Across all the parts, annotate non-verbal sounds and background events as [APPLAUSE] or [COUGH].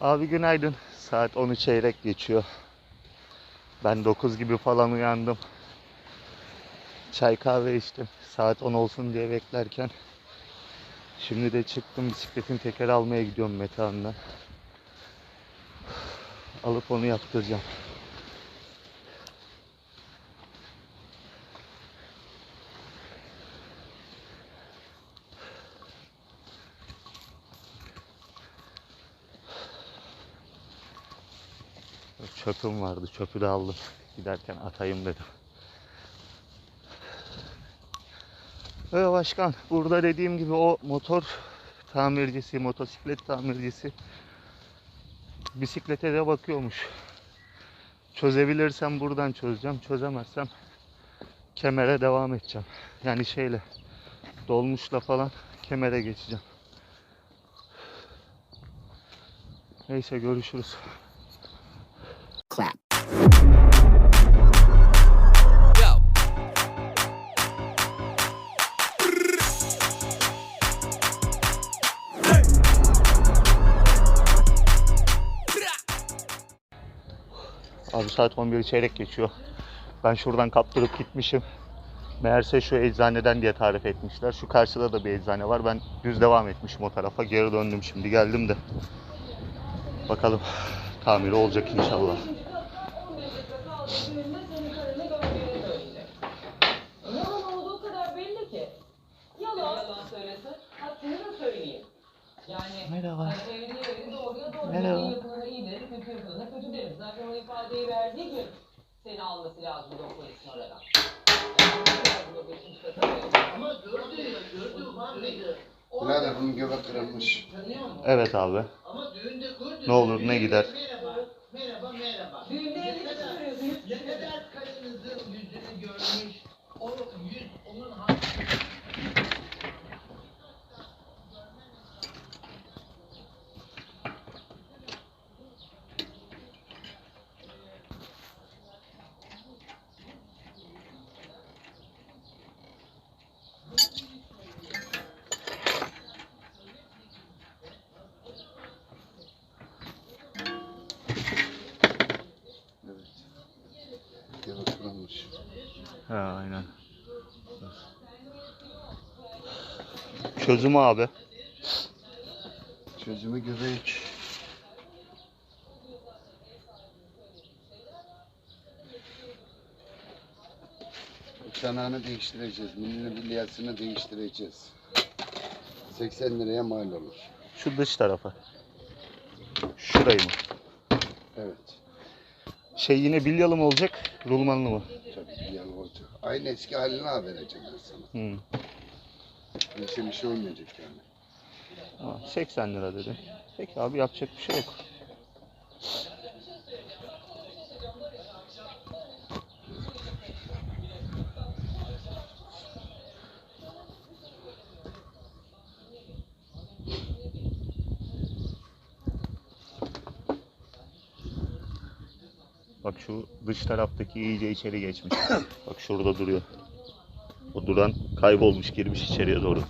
Abi günaydın. Saat 10'u çeyrek geçiyor. Ben 9 gibi falan uyandım. Çay kahve içtim. Saat 10 olsun diye beklerken. Şimdi de çıktım bisikletin tekeri almaya gidiyorum Metehan'la. Alıp onu yaptıracağım. Çöpüm vardı. Çöpü de aldım. Giderken atayım dedim. Evet başkan. Burada dediğim gibi o motor tamircisi, motosiklet tamircisi bisiklete de bakıyormuş. Çözebilirsem buradan çözeceğim. Çözemezsem kemere devam edeceğim. Yani şeyle dolmuşla falan kemere geçeceğim. Neyse görüşürüz. Abi saat 11 çeyrek geçiyor. Ben şuradan kaptırıp gitmişim. Meğerse şu eczaneden diye tarif etmişler. Şu karşıda da bir eczane var. Ben düz devam etmişim o tarafa. Geri döndüm şimdi. Geldim de. Bakalım tamiri olacak inşallah. Merhaba. Merhaba. İyi deriz, kötü yapılana kötü deriz. Zaten o ifadeyi verdiği gün seni alması lazım o polisin oradan. Ama gördü, gördü, var mıydı? Birader bunun göbek kırılmış. Tanıyor musun? Evet abi. Ama düğünde gördü. Ne olur, ne gider. Merhaba, merhaba, merhaba. Düğünde Ne kadar-. Ne kadar karınızın yüzünü görmüş, He aynen. Çözümü abi. Çözümü göbek. Çanağını değiştireceğiz. Milini bilyasını değiştireceğiz. 80 liraya mal olur. Şu dış tarafa. Şurayı mı? Evet. Şey yine bilyalı mı olacak? Rulmanlı mı? Aynı eski haline ha vereceğim ben sana. Hmm. Bir şey, bir şey olmayacak yani. Tamam, 80 lira dedi. Peki abi yapacak bir şey yok. Bak şu dış taraftaki iyice içeri geçmiş. Bak şurada duruyor. O duran kaybolmuş girmiş içeriye doğru.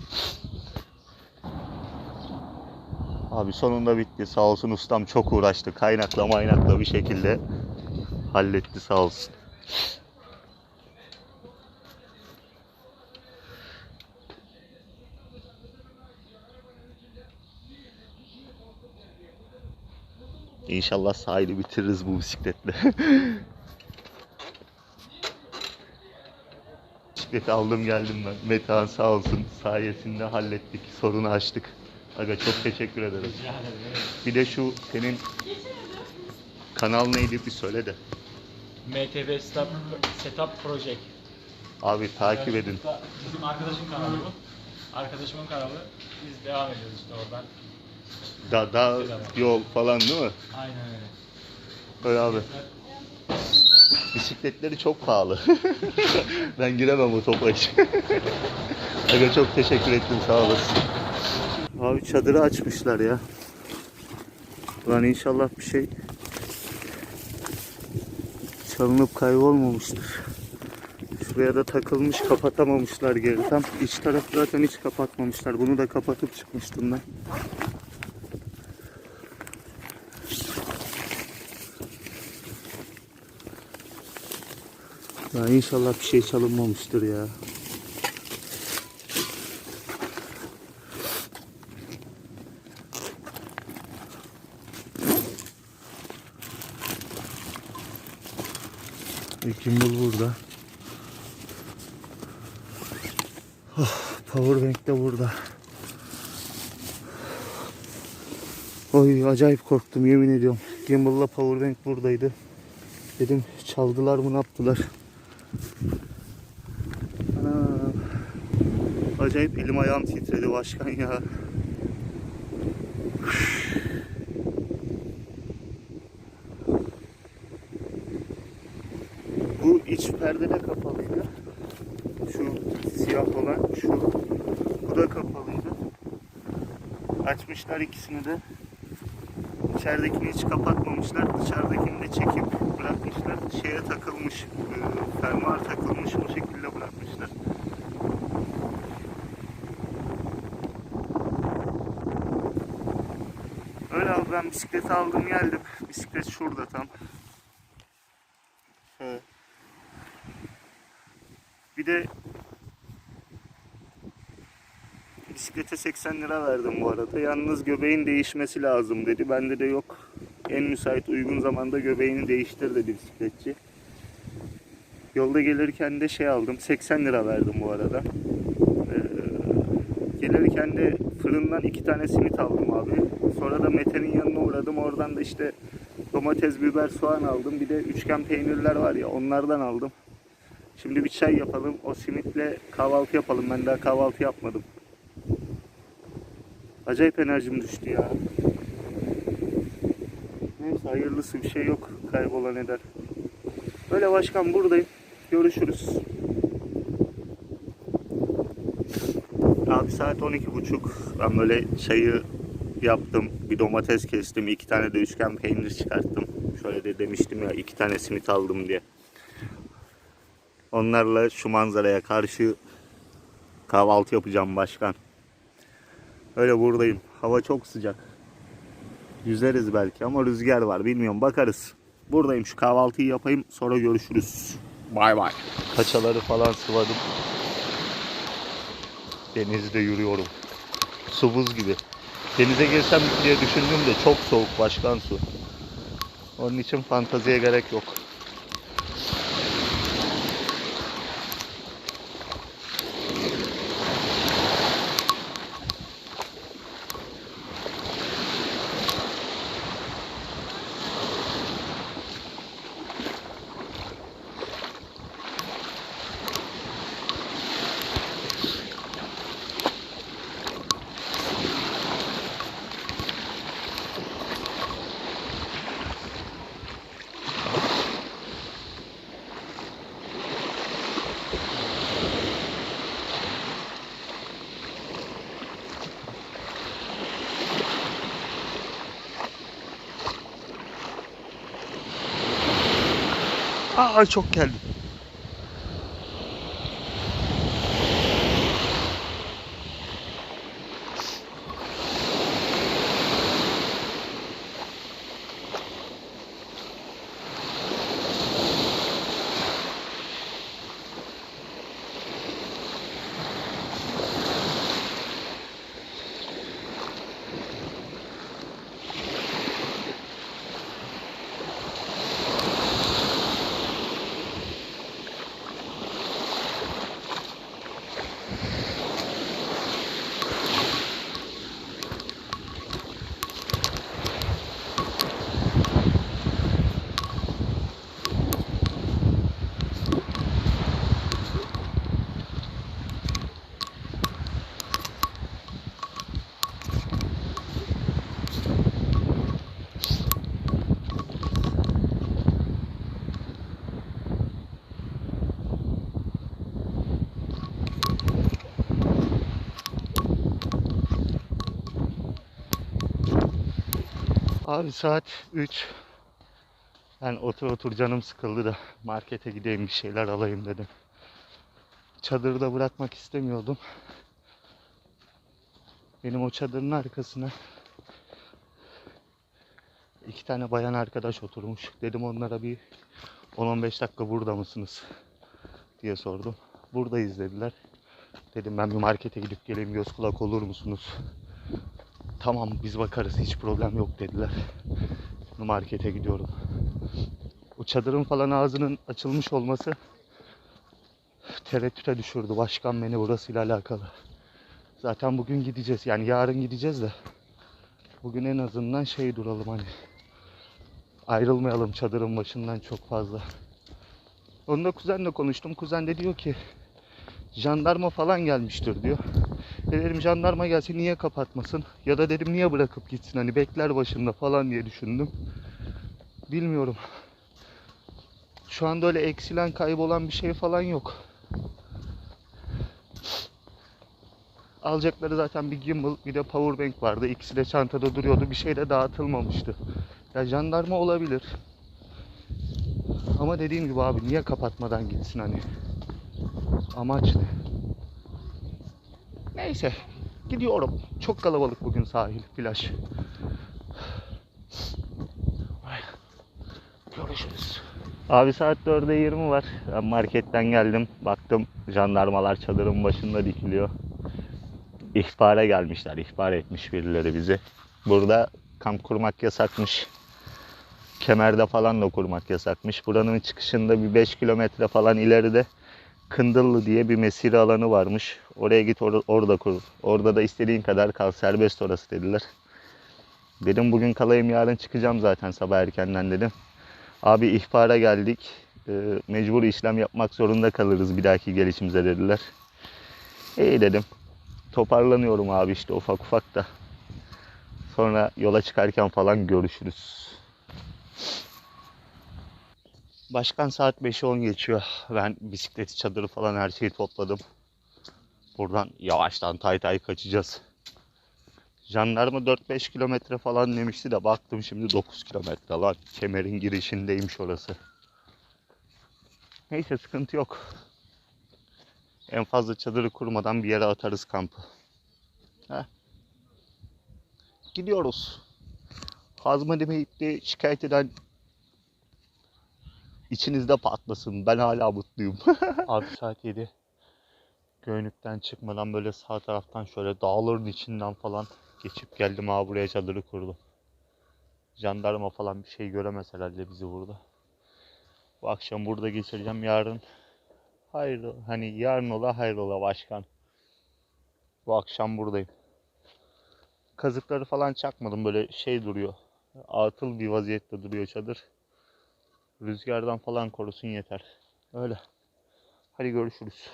Abi sonunda bitti. Sağ olsun ustam çok uğraştı. Kaynakla maynakla bir şekilde halletti sağ olsun. İnşallah sahili bitiririz bu bisikletle. [LAUGHS] Bisikleti aldım geldim ben. Metehan sağ olsun sayesinde hallettik. Sorunu açtık. Aga çok teşekkür ederim. Bir de şu senin kanal neydi bir söyle de. MTV Setup, Setup Project. Abi takip edin. Bizim arkadaşım kanalı bu. Arkadaşımın kanalı. Biz devam ediyoruz işte oradan. Da, da yol falan değil mi? Aynen öyle. Öyle abi. Bisikletleri çok pahalı. [LAUGHS] ben giremem o topa hiç. [LAUGHS] Aga çok teşekkür ettim sağ olasın. Abi çadırı açmışlar ya. Ulan inşallah bir şey çalınıp kaybolmamıştır. Şuraya da takılmış kapatamamışlar geri tam. İç tarafı zaten hiç kapatmamışlar. Bunu da kapatıp çıkmıştım ben. Ya inşallah bir şey çalınmamıştır ya. Gimbal burada. Oh, Powerbank de burada. Oy acayip korktum yemin ediyorum. Gimbal'la Powerbank buradaydı. Dedim çaldılar mı ne yaptılar. Acayip elim ayağım titredi başkan ya. Bu iç perde de kapalıydı. Şu siyah olan şu. Bu da kapalıydı. Açmışlar ikisini de. İçeridekini hiç kapatmamışlar. Dışarıdakini de çekip bırakmışlar. Şeye takılmış. e, Fermuar takılmış. O şekilde Öyle abi ben bisikleti aldım geldim. Bisiklet şurada tam. Evet. Bir de bisiklete 80 lira verdim bu arada. Yalnız göbeğin değişmesi lazım dedi. Bende de yok. En müsait uygun zamanda göbeğini değiştir dedi bisikletçi. Yolda gelirken de şey aldım. 80 lira verdim bu arada. Gelirken de fırından iki tane simit aldım abi. Sonra da Mete'nin yanına uğradım. Oradan da işte domates, biber, soğan aldım. Bir de üçgen peynirler var ya onlardan aldım. Şimdi bir çay yapalım. O simitle kahvaltı yapalım. Ben daha kahvaltı yapmadım. Acayip enerjim düştü ya. Neyse hayırlısı bir şey yok. Kaybolan eder. Öyle başkan buradayım. Görüşürüz. Abi saat 12.30. Ben böyle çayı yaptım. Bir domates kestim. iki tane de üçgen peynir çıkarttım. Şöyle de demiştim ya iki tane simit aldım diye. Onlarla şu manzaraya karşı kahvaltı yapacağım başkan. Öyle buradayım. Hava çok sıcak. Yüzeriz belki ama rüzgar var. Bilmiyorum bakarız. Buradayım şu kahvaltıyı yapayım sonra görüşürüz. Bay bay. Paçaları falan sıvadım. Denizde yürüyorum. Su buz gibi. Denize girsem diye düşündüm de çok soğuk başkan su. Onun için fanteziye gerek yok. Aa çok geldi. Abi saat 3. Ben otur otur canım sıkıldı da markete gideyim bir şeyler alayım dedim. Çadırda bırakmak istemiyordum. Benim o çadırın arkasına iki tane bayan arkadaş oturmuş. Dedim onlara bir 10-15 dakika burada mısınız? diye sordum. Buradayız dediler. Dedim ben bir markete gidip geleyim göz kulak olur musunuz? Tamam biz bakarız hiç problem yok dediler. Şimdi markete gidiyorum. O çadırın falan ağzının açılmış olması tereddüte düşürdü başkan beni burasıyla alakalı. Zaten bugün gideceğiz yani yarın gideceğiz de bugün en azından şey duralım hani ayrılmayalım çadırın başından çok fazla. Onunla kuzenle konuştum. Kuzen de diyor ki jandarma falan gelmiştir diyor. Dedim jandarma gelse niye kapatmasın? Ya da dedim niye bırakıp gitsin hani bekler başında falan diye düşündüm. Bilmiyorum. Şu anda öyle eksilen kaybolan bir şey falan yok. Alacakları zaten bir gimbal bir de powerbank vardı. İkisi de çantada duruyordu. Bir şey de dağıtılmamıştı. Ya jandarma olabilir. Ama dediğim gibi abi niye kapatmadan gitsin hani? Amaç ne? Neyse. Gidiyorum. Çok kalabalık bugün sahil, plaj. Görüşürüz. Abi saat 4'e 20 var. Ben marketten geldim. Baktım jandarmalar çadırın başında dikiliyor. İhbara gelmişler. ihbar etmiş birileri bizi. Burada kamp kurmak yasakmış. Kemerde falan da kurmak yasakmış. Buranın çıkışında bir 5 kilometre falan ileride Kındıllı diye bir mesire alanı varmış. Oraya git or- orada kur. Orada da istediğin kadar kal. Serbest orası dediler. Dedim bugün kalayım yarın çıkacağım zaten sabah erkenden dedim. Abi ihbara geldik. Ee, mecbur işlem yapmak zorunda kalırız bir dahaki gelişimize dediler. İyi dedim. Toparlanıyorum abi işte ufak ufak da. Sonra yola çıkarken falan görüşürüz. Başkan saat 5'e 10 geçiyor. Ben bisikleti, çadırı falan her şeyi topladım. Buradan yavaştan tay tay kaçacağız. Jandarma 4-5 kilometre falan demişti de baktım şimdi 9 kilometre lan. Kemer'in girişindeymiş orası. Neyse sıkıntı yok. En fazla çadırı kurmadan bir yere atarız kampı. Heh. Gidiyoruz. Hazma demeyip de şikayet eden İçinizde patlasın. Ben hala mutluyum. [LAUGHS] Abi saat 7. Göynükten çıkmadan böyle sağ taraftan şöyle dağların içinden falan geçip geldim abi buraya çadırı kurdum. Jandarma falan bir şey göremez herhalde bizi burada. Bu akşam burada geçireceğim yarın. Hayır hani yarın ola hayır ola başkan. Bu akşam buradayım. Kazıkları falan çakmadım böyle şey duruyor. Atıl bir vaziyette duruyor çadır. Rüzgardan falan korusun yeter. Öyle. Hadi görüşürüz.